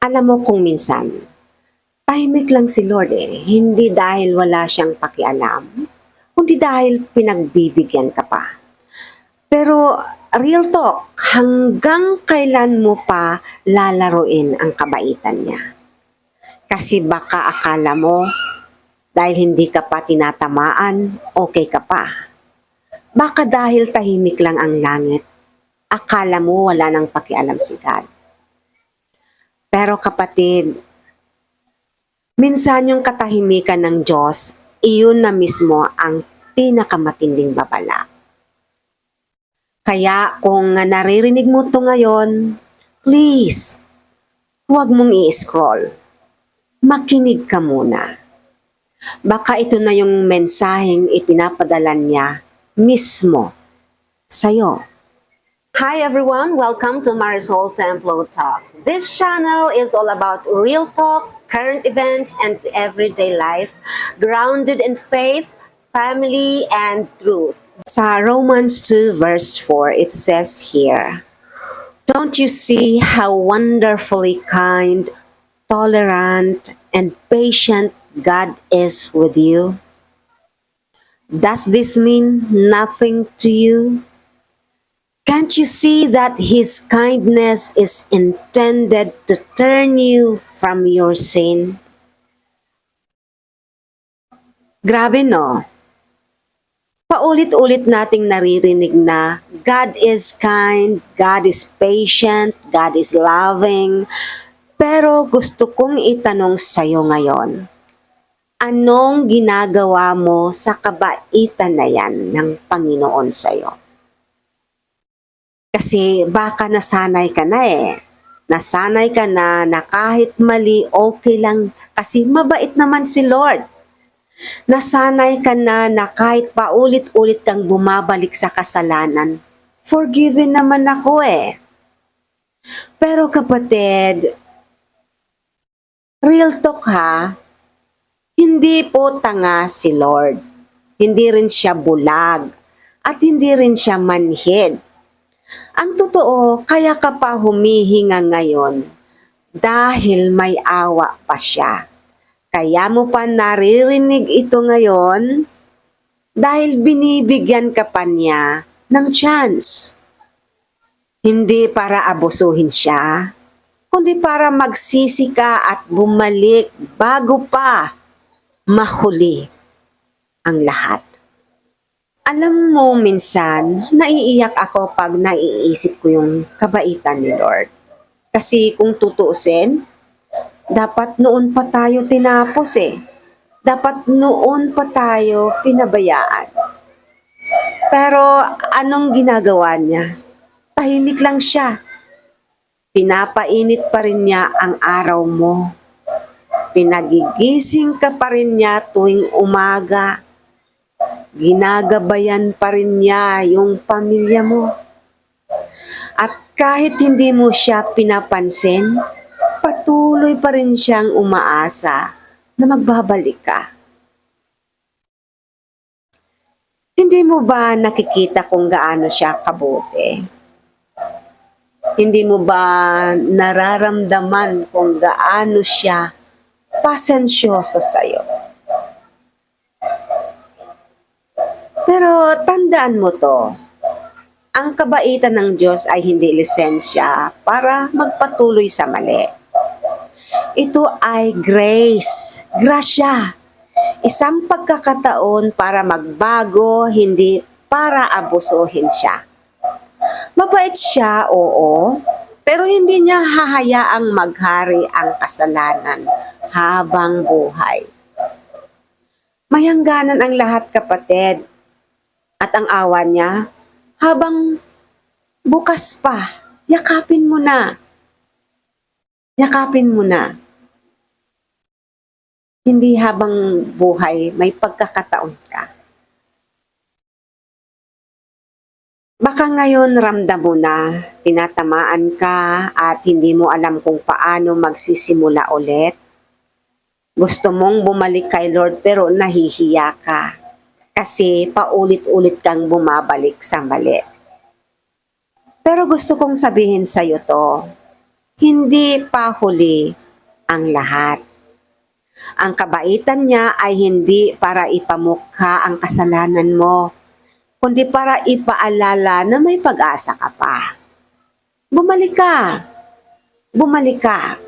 Alam mo kung minsan, tahimik lang si Lord eh. Hindi dahil wala siyang pakialam, kundi dahil pinagbibigyan ka pa. Pero real talk, hanggang kailan mo pa lalaruin ang kabaitan niya? Kasi baka akala mo, dahil hindi ka pa tinatamaan, okay ka pa. Baka dahil tahimik lang ang langit, akala mo wala nang pakialam si God. Pero kapatid, minsan yung katahimikan ng Diyos, iyon na mismo ang pinakamatinding babala. Kaya kung naririnig mo to ngayon, please, huwag mong i-scroll. Makinig ka muna. Baka ito na yung mensaheng ipinapadala niya mismo sa'yo. Hi everyone, welcome to Marisol Templo Talks. This channel is all about real talk, current events, and everyday life, grounded in faith, family, and truth. Sa Romans 2 verse 4, it says here, Don't you see how wonderfully kind, tolerant, and patient God is with you? Does this mean nothing to you? Can't you see that His kindness is intended to turn you from your sin? Grabe no? Paulit-ulit nating naririnig na God is kind, God is patient, God is loving. Pero gusto kong itanong sa'yo ngayon, anong ginagawa mo sa kabaitan na yan ng Panginoon sa'yo? Kasi baka nasanay ka na eh. Nasanay ka na na kahit mali, okay lang. Kasi mabait naman si Lord. Nasanay ka na na kahit paulit-ulit kang bumabalik sa kasalanan. Forgiven naman ako eh. Pero kapatid, real talk ha, hindi po tanga si Lord. Hindi rin siya bulag. At hindi rin siya manhid. Ang totoo, kaya ka pa humihinga ngayon dahil may awa pa siya. Kaya mo pa naririnig ito ngayon dahil binibigyan ka pa niya ng chance. Hindi para abusuhin siya, kundi para magsisi ka at bumalik bago pa mahuli ang lahat. Alam mo, minsan, naiiyak ako pag naiisip ko yung kabaitan ni Lord. Kasi kung tutuusin, dapat noon pa tayo tinapos eh. Dapat noon pa tayo pinabayaan. Pero anong ginagawa niya? Tahimik lang siya. Pinapainit pa rin niya ang araw mo. Pinagigising ka pa rin niya tuwing umaga ginagabayan pa rin niya yung pamilya mo. At kahit hindi mo siya pinapansin, patuloy pa rin siyang umaasa na magbabalik ka. Hindi mo ba nakikita kung gaano siya kabuti? Hindi mo ba nararamdaman kung gaano siya pasensyoso sa'yo? Pero tandaan mo to, ang kabaitan ng Diyos ay hindi lisensya para magpatuloy sa mali. Ito ay grace, grasya, isang pagkakataon para magbago, hindi para abusuhin siya. Mabait siya, oo, pero hindi niya hahayaang maghari ang kasalanan habang buhay. Mayangganan ang lahat kapatid, at ang awa niya, habang bukas pa, yakapin mo na. Yakapin mo na. Hindi habang buhay, may pagkakataon ka. Baka ngayon ramdam mo na, tinatamaan ka at hindi mo alam kung paano magsisimula ulit. Gusto mong bumalik kay Lord pero nahihiya ka kasi paulit-ulit kang bumabalik sa mali. Pero gusto kong sabihin sa iyo to, hindi pa huli ang lahat. Ang kabaitan niya ay hindi para ipamukha ang kasalanan mo, kundi para ipaalala na may pag-asa ka pa. Bumalik ka. Bumalik ka.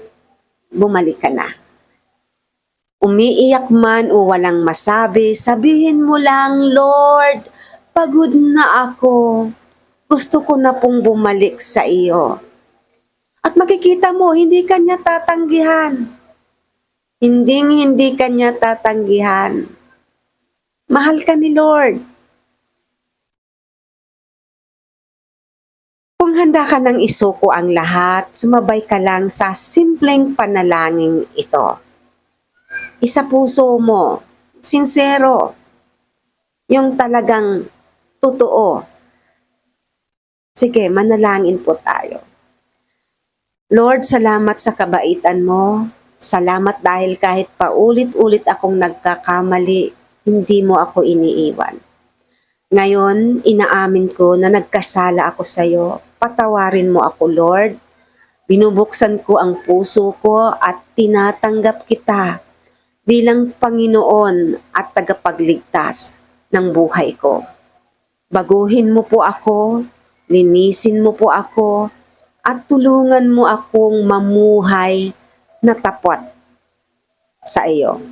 Bumalik ka na. Umiiyak man o walang masabi, sabihin mo lang, Lord, pagod na ako. Gusto ko na pong bumalik sa iyo. At makikita mo, hindi kanya tatanggihan. Hindi hindi kanya tatanggihan. Mahal ka ni Lord. Kung handa ka nang isuko ang lahat, sumabay ka lang sa simpleng panalangin ito. Isa puso mo, sincero, yung talagang totoo. Sige, manalangin po tayo. Lord, salamat sa kabaitan mo. Salamat dahil kahit paulit-ulit akong nagkakamali, hindi mo ako iniiwan. Ngayon, inaamin ko na nagkasala ako sa iyo. Patawarin mo ako, Lord. Binubuksan ko ang puso ko at tinatanggap kita bilang Panginoon at tagapagligtas ng buhay ko. Baguhin mo po ako, linisin mo po ako, at tulungan mo akong mamuhay na tapat sa iyo.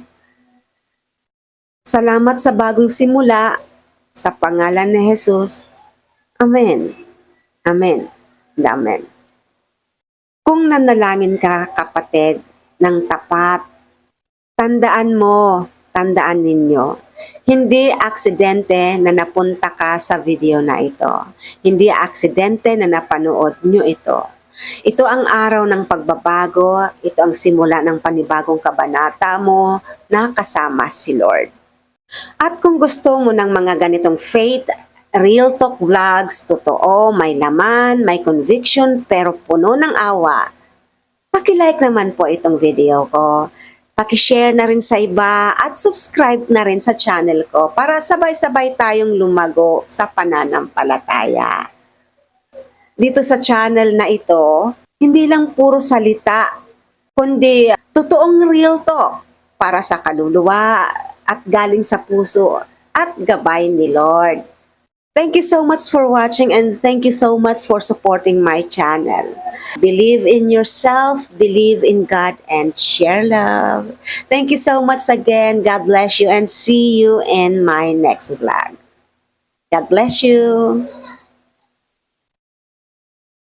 Salamat sa bagong simula sa pangalan ni Jesus. Amen. Amen. Amen. Kung nanalangin ka, kapatid, ng tapat, tandaan mo, tandaan ninyo, hindi aksidente na napunta ka sa video na ito. Hindi aksidente na napanood nyo ito. Ito ang araw ng pagbabago, ito ang simula ng panibagong kabanata mo na kasama si Lord. At kung gusto mo ng mga ganitong faith, real talk vlogs, totoo, may laman, may conviction, pero puno ng awa, pakilike naman po itong video ko. Pakishare na rin sa iba at subscribe na rin sa channel ko para sabay-sabay tayong lumago sa pananampalataya. Dito sa channel na ito, hindi lang puro salita, kundi totoong real talk para sa kaluluwa at galing sa puso at gabay ni Lord. Thank you so much for watching and thank you so much for supporting my channel. Believe in yourself, believe in God, and share love. Thank you so much again. God bless you and see you in my next vlog. God bless you.